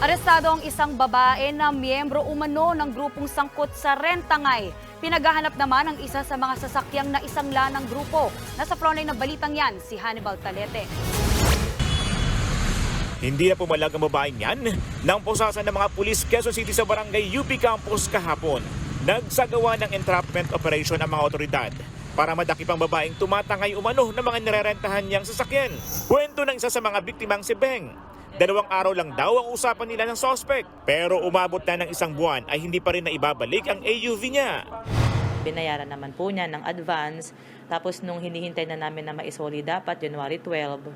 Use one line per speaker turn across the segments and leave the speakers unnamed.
Arestado ang isang babae na miyembro umano ng grupong sangkot sa Rentangay. Pinaghahanap naman ang isa sa mga sasakyang na isangla ng grupo. Nasa frontline ng balitang yan, si Hannibal Talete.
Hindi na pumalag ang babaeng yan nang pusasan ng mga pulis Quezon City sa barangay UP Campus kahapon. Nagsagawa ng entrapment operation ang mga otoridad para madakip ang babaeng tumatangay umano ng mga nirerentahan niyang sasakyan. Kwento ng isa sa mga biktimang si Beng. Dalawang araw lang daw ang usapan nila ng sospek pero umabot na ng isang buwan ay hindi pa rin naibabalik ang AUV niya.
Binayaran naman po niya ng advance. Tapos nung hinihintay na namin na maisoli dapat, January 12,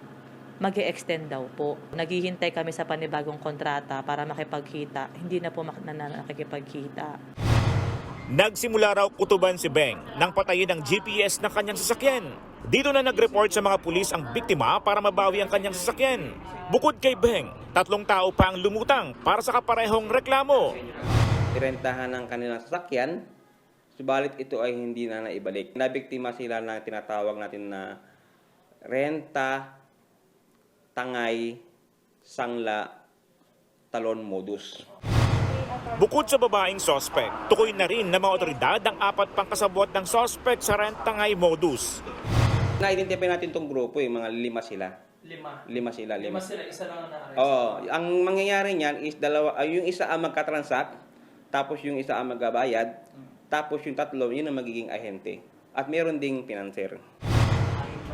mag extend daw po. Naghihintay kami sa panibagong kontrata para makipagkita. Hindi na po mak- na na- nakikipagkita.
Nagsimula raw kutuban si Beng nang patayin ang GPS ng kanyang sasakyan. Dito na nag-report sa mga pulis ang biktima para mabawi ang kanyang sasakyan. Bukod kay Beng, tatlong tao pa ang lumutang para sa kaparehong reklamo.
irentahan ng kanilang sasakyan, subalit ito ay hindi na naibalik. Nabiktima sila ng tinatawag natin na renta, tangay, sangla, talon modus.
Bukod sa babaeng sospek, tukoy na rin ng mga otoridad ang apat pang kasabot ng sospek sa rentangay modus.
Na-identify natin itong grupo, eh, mga lima sila.
Lima.
Lima sila, lima.
Lima sila, isa lang ang na-arrest.
Oo, ang mangyayari niyan is dalawa, ay, yung isa ang magkatransact, tapos yung isa ang magbabayad, tapos yung tatlo, yun ang magiging ahente. At meron ding financer.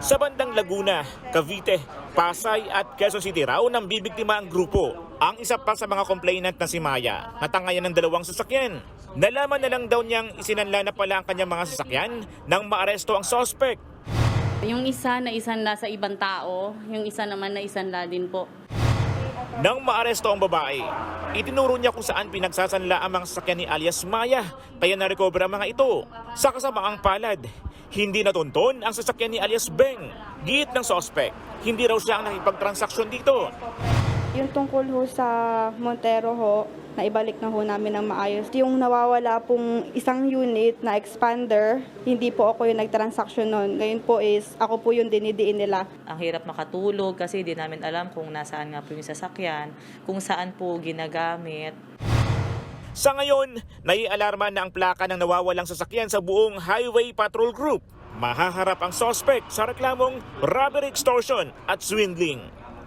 Sa bandang Laguna, Cavite, Pasay at Quezon City raw nang bibiktima ang grupo. Ang isa pa sa mga complainant na si Maya, natangayan ng dalawang sasakyan. Nalaman na lang daw niyang isinanla na pala ang kanyang mga sasakyan nang maaresto ang sospek.
Yung isa na isanla sa ibang tao, yung isa naman na isanla din po.
Nang maaresto ang babae, itinuro niya kung saan pinagsasanla ang mga sasakyan ni alias Maya, kaya na-recover ang mga ito. Sa kasamaang palad, hindi natunton ang sasakyan ni alias Beng. Giit ng sospek, hindi raw siya ang nakipagtransaksyon dito.
Yung tungkol ho sa Montero ho, na ibalik na ho namin ng maayos. Yung nawawala pong isang unit na expander, hindi po ako yung nagtransaction nun. Ngayon po is, ako po yung dinidiin nila.
Ang hirap makatulog kasi di namin alam kung nasaan nga po yung sasakyan, kung saan po ginagamit.
Sa ngayon, naialarma na ang plaka ng nawawalang sasakyan sa buong Highway Patrol Group. Mahaharap ang sospek sa reklamong robbery extortion at swindling.